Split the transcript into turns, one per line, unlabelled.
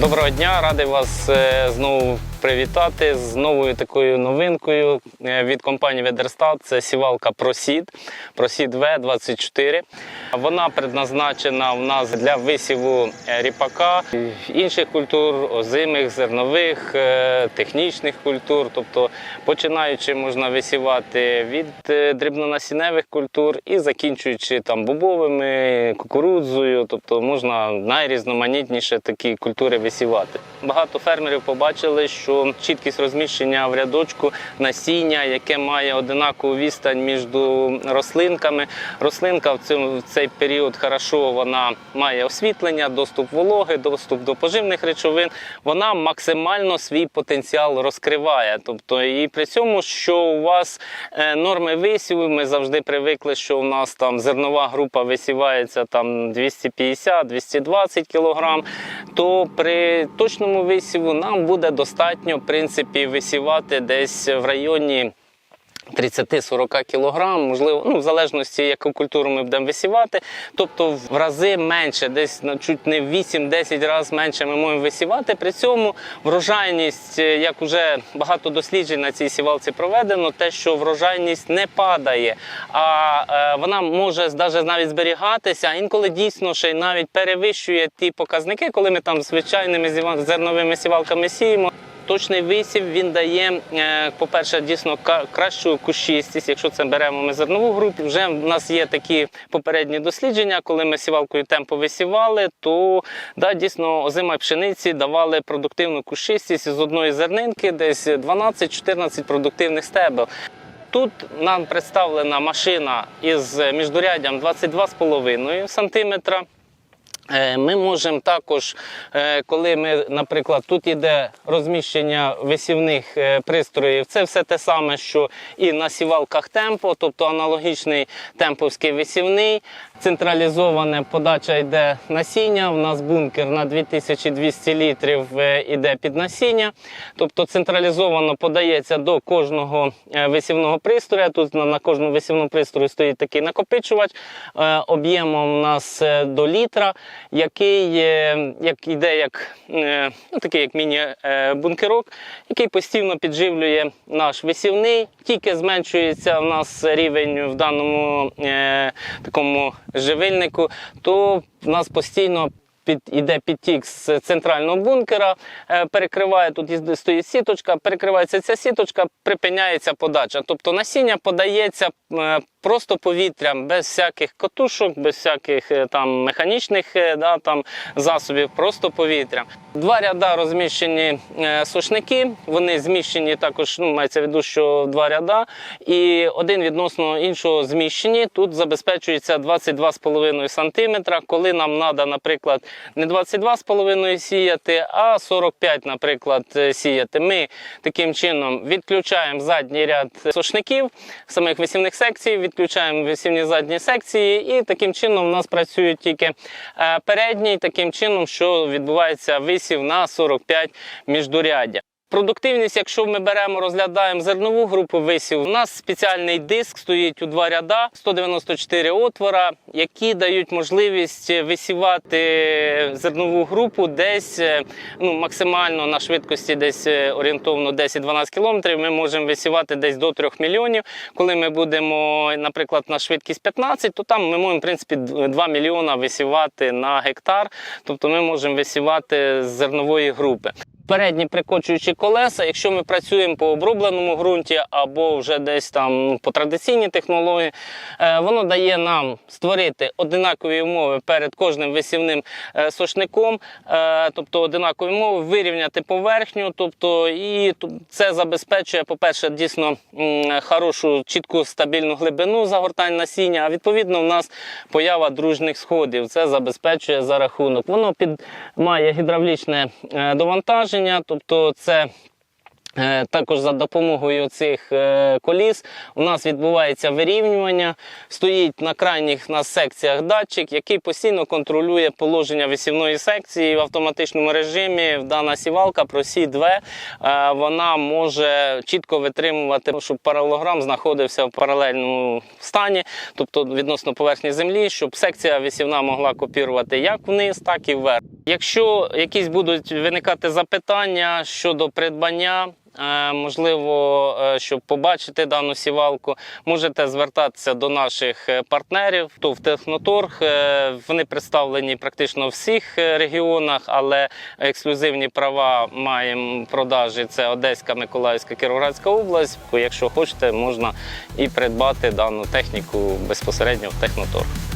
Доброго дня, радий вас е, знову привітати з новою такою новинкою е, від компанії Ведерстат. Це сівалка ProSeed, ProSeed V24. Вона предназначена в нас для висіву е, ріпака, інших культур, озимих, зернових, е, технічних культур. Тобто, починаючи, можна висівати від е, дрібнонасінневих культур і закінчуючи там бобовими, кукурудзою, тобто можна найрізноманітніше такі культури висівати. Багато фермерів побачили, що чіткість розміщення в рядочку насіння, яке має одинакову відстань між рослинками. Рослинка в цьому цей період хорошо вона має освітлення, доступ вологи, доступ до поживних речовин. Вона максимально свій потенціал розкриває. Тобто, і при цьому, що у вас е, норми висіву, ми завжди привикли, що у нас там зернова група висівається там 250-220 кг, то при точному висіву нам буде достатньо в принципі висівати десь в районі. 30-40 кг, можливо, ну в залежності, яку культуру ми будемо висівати. Тобто в рази менше, десь на чуть не в 8-10 разів менше ми можемо висівати. При цьому врожайність, е, як вже багато досліджень на цій сівалці проведено, те, що врожайність не падає, а е, вона може навіть зберігатися, а інколи дійсно ще й навіть перевищує ті показники, коли ми там звичайними зерновими сівалками сіємо. Точний висів він дає, е, по-перше, дійсно кращу кущистість. Якщо це беремо ми зернову групу, вже в нас є такі попередні дослідження, коли ми сівалкою темпо висівали, то да, дійсно озима пшениці давали продуктивну кущистість з одної зернинки, десь 12-14 продуктивних стебел. Тут нам представлена машина із міждуряддям 22,5 см. Е, Ми можемо також, е, коли ми, наприклад, тут іде розміщення висівних е, пристроїв, це все те саме, що і на сівалках темпо, тобто аналогічний темповський висівний, централізована подача йде насіння. У нас бункер на 2200 літрів е, іде під насіння, тобто централізовано подається до кожного висівного пристрою. Тут на, кожному висівному пристрої стоїть такий накопичувач об'ємом у нас до літра який е, як іде як е, ну, такий як міні-бункерок, який постійно підживлює наш висівний. Тільки зменшується в нас рівень в даному е, такому живильнику, то в нас постійно. Під іде підтік з центрального бункера, е, перекриває тут стоїть сіточка, перекривається ця сіточка, припиняється подача. Тобто насіння подається е, просто повітрям, без всяких котушок, без всяких е, там механічних е, да, там, засобів, просто повітрям. Два ряда розміщені е, сушники, вони зміщені також, ну, мається в виду, що два ряда, і один відносно іншого зміщені. Тут забезпечується 22,5 см. Коли нам треба, наприклад, не 22,5 сіяти, а 45, наприклад, сіяти. Ми таким чином відключаємо задній ряд сушників, самих висівних секцій, відключаємо висівні задні секції, і таким чином у нас працюють тільки передні, передній, таким чином, що відбувається висів на 45 міждуряддя. Продуктивність, якщо ми беремо, розглядаємо зернову групу висів, у нас спеціальний диск стоїть у два ряда, 194 отвора, які дають можливість висівати зернову групу десь е, ну, максимально на швидкості десь е, орієнтовно 10-12 км. Ми можемо висівати десь до 3 мільйонів. Коли ми будемо, наприклад, на швидкість 15, то там ми можемо в принципі 2 мільйона висівати на гектар. Тобто ми можемо висівати з зернової групи. Передні прикочуючі колеса, якщо ми працюємо по обробленому ґрунті або вже десь там ну, по традиційній технології, е, воно дає нам створити одинакові умови перед кожним висівним е, сошником, е, тобто одинакові умови, вирівняти поверхню. Тобто, і це забезпечує, по-перше, дійсно хорошу, чітку стабільну глибину загортань насіння. А відповідно, у нас поява дружних сходів. Це забезпечує за рахунок. Воно під має гідравлічне е, довантаження, тобто це Е, Також за допомогою цих е, коліс у нас відбувається вирівнювання. Стоїть на крайніх нас секціях датчик, який постійно контролює положення висівної секції в автоматичному режимі. Дана сівалка ProSeed V, е, вона може чітко витримувати, щоб паралограм знаходився в паралельному стані, тобто відносно поверхні землі, щоб секція висівна могла копірувати як вниз, так і вверх. Якщо якісь будуть виникати запитання щодо придбання, е, можливо, е, щоб побачити дану сівалку, можете звертатися до наших е, партнерів. То в Техноторг вони представлені практично в всіх регіонах, але ексклюзивні права маємо продажі. Це Одеська, Миколаївська, Кіровоградська область. Якщо хочете, можна і придбати дану техніку безпосередньо в Техноторг.